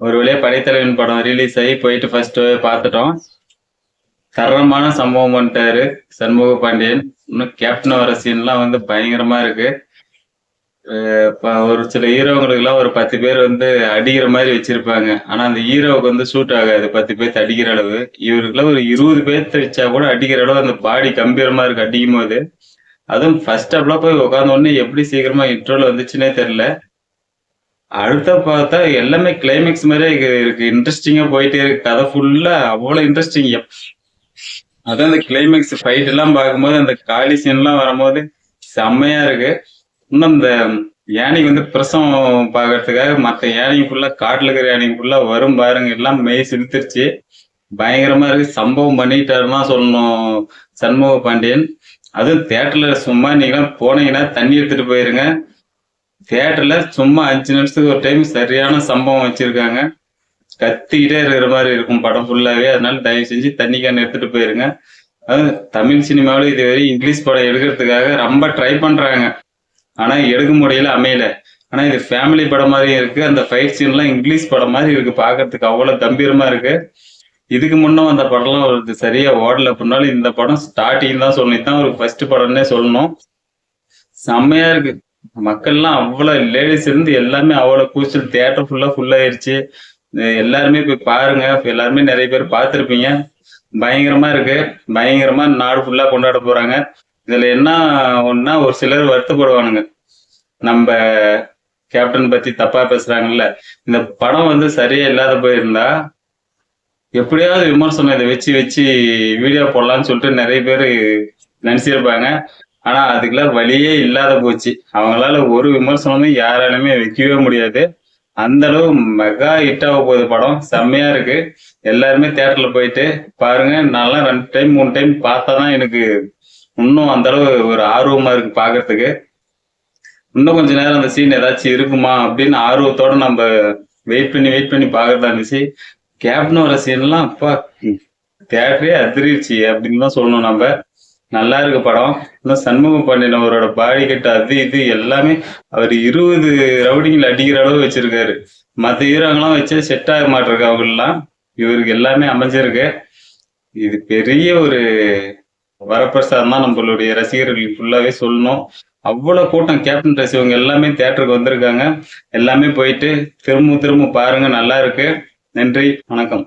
ஒரு வழியாக படைத்தலைவன் படம் ரிலீஸ் ஆகி போயிட்டு ஃபர்ஸ்ட் பார்த்துட்டோம். தரமான சம்பவம் பண்ணிட்டாரு சண்முக பாண்டியன். இன்னும் கேப்டன் வர சீன்லாம் வந்து பயங்கரமா இருக்கு. ஒரு சில ஹீரோங்களுக்கு எல்லாம் ஒரு பத்து பேர் வந்து அடிக்கிற மாதிரி வச்சிருப்பாங்க. ஆனா அந்த ஹீரோவுக்கு வந்து சூட் ஆகாது. பத்து பேர்த்து அடிக்கிற அளவு. இவருக்குலாம் ஒரு இருபது பேர்த்து வச்சா கூட அடிக்கிற அளவு அந்த பாடி கம்பீரமா இருக்கு அடிக்கும் போது அதுவும் ஃபர்ஸ்ட் அப்லாம் போய் உட்காந்த உடனே எப்படி சீக்கிரமா இன்ட்ரோல வந்துச்சுன்னே தெரியல. அடுத்த பார்த்தா எல்லாமே கிளைமேக்ஸ் மாதிரியே இருக்கு- இன்ட்ரெஸ்டிங்கா போயிட்டே இருக்கு. கதை ஃபுல்லா அவ்வளவு இன்ட்ரெஸ்டிங் அதான் அந்த கிளைமேக்ஸ் ஃபைட் எல்லாம் பார்க்கும்போது அந்த காலி சீன் எல்லாம் வரும்போது செம்மையா இருக்கு. இன்னும் இந்த யானைக்கு வந்து பிரசவம் பார்க்கறதுக்காக மற்ற யானைக்கு ஃபுல்லா காட்டுல இருக்கிற யானைக்கு ஃபுல்லா வரும் பாருங்க. எல்லாம் மெய் சிலுத்துருச்சு பயங்கரமா இருக்கு. சம்பவம் பண்ணிட்டாருன்னா சொல்லணும் சண்முக பாண்டியன் அதுவும் தேட்டர்ல சும்மா நீங்களாம் போனீங்கன்னா தண்ணி எடுத்துட்டு போயிருங்க. தியேட்டரில் சும்மா அஞ்சு நிமிஷத்துக்கு ஒரு டைம் சரியான சம்பவம் வச்சுருக்காங்க. கத்திக்கிட்டே இருக்கிற மாதிரி இருக்கும் படம் ஃபுல்லாகவே அதனால தயவு செஞ்சு தண்ணி கேன் எடுத்துட்டு போயிருங்க. அது தமிழ் சினிமாவில் இதுவரை இங்கிலீஷ் படம் எடுக்கிறதுக்காக ரொம்ப ட்ரை பண்ணுறாங்க ஆனால் எடுக்க முடியல அமையல. ஆனால் இது ஃபேமிலி படம் மாதிரி இருக்குது அந்த ஃபைட் சீன்லாம் இங்கிலீஷ் படம் மாதிரி இருக்குது பார்க்கறதுக்கு அவ்வளோ கம்பீரமாக இருக்குது இதுக்கு முன்னே வந்த படம்லாம் ஒரு சரியாக ஓடல. அப்படின்னாலும் இந்த படம் ஸ்டார்டிங் தான் சொல்லி தான் ஒரு ஃபர்ஸ்ட் படம்னே சொல்லணும். செம்மையாக இருக்குது மக்கள்லாம் அவ்வளோ லேடிஸ் இருந்து எல்லாமே அவ்வளவு கூச்சல் தியேட்டர் ஃபுல்லா ஃபுல்லாயிருச்சு எல்லாருமே போய் பாருங்க. எல்லாருமே நிறைய பேர் பார்த்துருப்பீங்க. பயங்கரமா இருக்கு. பயங்கரமா நாடு ஃபுல்லா கொண்டாட போறாங்க. இதுல என்ன ஒன்னா ஒரு சிலர் வருத்தப்படுவானுங்க. நம்ம கேப்டன் பத்தி தப்பா பேசுறாங்கல்ல. இந்த படம் வந்து சரியா இல்லாத போயிருந்தா எப்படியாவது விமர்சனம் இதை வச்சு வச்சு வீடியோ போடலாம்னு சொல்லிட்டு நிறைய பேர் நினைச்சிருப்பாங்க. ஆனா அதுக்கெல்லாம் வழியே இல்லாத போச்சு. அவங்களால ஒரு விமர்சனமும் யாராலுமே வைக்கவே முடியாது. அந்த அளவு மெகா ஹிட் ஆக போகுது படம். செம்மையா இருக்கு. எல்லாருமே தேட்டரில் போயிட்டு பாருங்க. நான்லாம் ரெண்டு டைம் மூணு டைம் பார்த்தா தான் எனக்கு இன்னும் அந்த அளவு ஒரு ஆர்வமா இருக்கு பாக்குறதுக்கு. இன்னும் கொஞ்ச நேரம் அந்த சீன் ஏதாச்சும் இருக்குமா அப்படின்னு ஆர்வத்தோட நம்ம வெயிட் பண்ணி வெயிட் பண்ணி பாக்குறதா இருந்துச்சு. கேப்னு வர சீன்லாம் அப்பா தேட்டரே அதிர்ச்சி அப்படின்னு தான் சொல்லணும் நம்ம. நல்லா இருக்கு படம். இன்னும் சண்முக பாண்டியன் அவரோட பாடி கட்டு அது இது எல்லாமே அவர் இருபது ரவுடிங்களை அடிக்கிற அளவு வச்சிருக்காரு. மற்ற ஹீரோங்கெல்லாம் வச்சு செட் ஆக மாட்டிருக்கு அவங்கெல்லாம். இவருக்கு எல்லாமே அமைஞ்சிருக்கு. இது பெரிய ஒரு வரப்பிரசாதம் தான் நம்மளுடைய ரசிகர்களுக்கு ஃபுல்லாவே சொல்லணும். அவ்வளவு கூட்டம் கேப்டன் ரசி இவங்க எல்லாமே தியேட்டருக்கு வந்திருக்காங்க. எல்லாமே போயிட்டு திரும்ப திரும்ப பாருங்க நல்லா இருக்கு. நன்றி வணக்கம்.